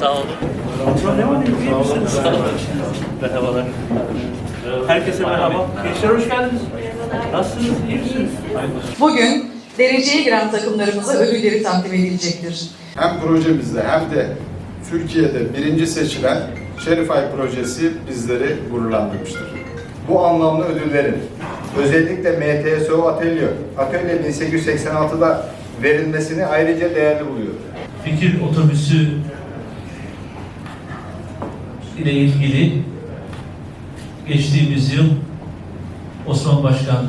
Sağ olun. İyi misiniz? Sağ. Merhabalar. Herkese merhaba. Gençler hoş geldiniz. Nasılsınız? İyi misiniz? Bugün dereceye giren takımlarımıza ödülleri takdim edilecektir. Hem projemizde hem de Türkiye'de birinci seçilen Şerifay projesi bizleri gururlandırmıştır. Bu anlamlı ödüllerin özellikle MTSO Atölye, Atölye 1886'da verilmesini ayrıca değerli buluyor. Fikir otobüsü ile ilgili geçtiğimiz yıl Osman Başkan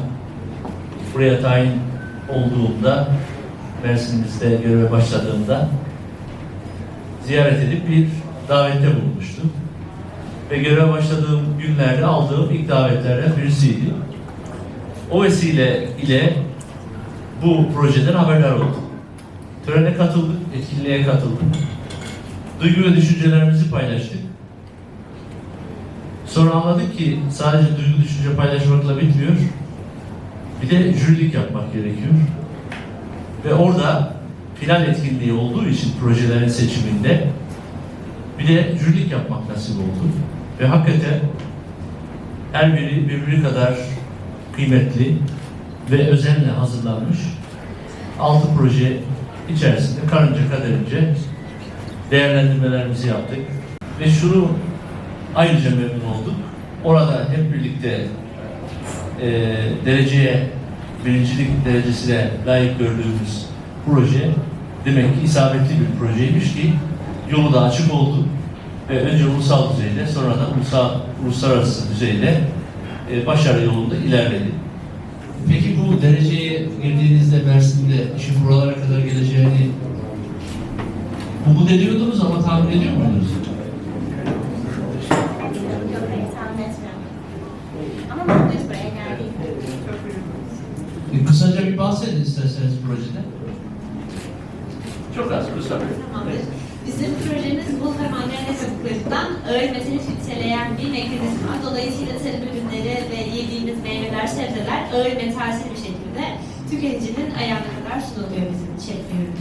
buraya tayin olduğumda Mersin'imizde göreve başladığımda ziyaret edip bir davette bulunmuştu. Ve göreve başladığım günlerde aldığım ilk davetlerden birisiydi. O vesile ile bu projeden haberdar oldum. Törene katıldık, etkinliğe katıldık. Duygu ve düşüncelerimizi paylaştık. Sonra anladık ki sadece duygu düşünce paylaşmakla bitmiyor. Bir de jürilik yapmak gerekiyor. Ve orada final etkinliği olduğu için projelerin seçiminde bir de jürilik yapmak nasip oldu. Ve hakikaten her biri birbiri kadar kıymetli ve özenle hazırlanmış altı proje içerisinde karınca kaderince değerlendirmelerimizi yaptık. Ve şunu ayrıca memnun olduk. Orada hep birlikte e, dereceye, birincilik derecesine layık gördüğümüz proje demek ki isabetli bir projeymiş ki yolu da açık oldu. Ve önce ulusal düzeyde sonra da ulusal, uluslararası düzeyde e, başarı yolunda ilerledi. Bu dereceye girdiğinizde Mersin'de işin buralara kadar geleceğini umut ediyordunuz ama tahmin ediyor muydunuz? E, kısaca bir bahsedin isterseniz projeden. Çok az kısa. Tamamdır. Bizim projemiz bu manganez kabuklarından ağır metali filtreleyen bir mekanizma. Dolayısıyla tarım ürünleri ve yediğimiz meyveler, sebzeler ağır metalsiz bir şekilde tüketicinin ayağına kadar sunuluyor bizim ürünümüzde.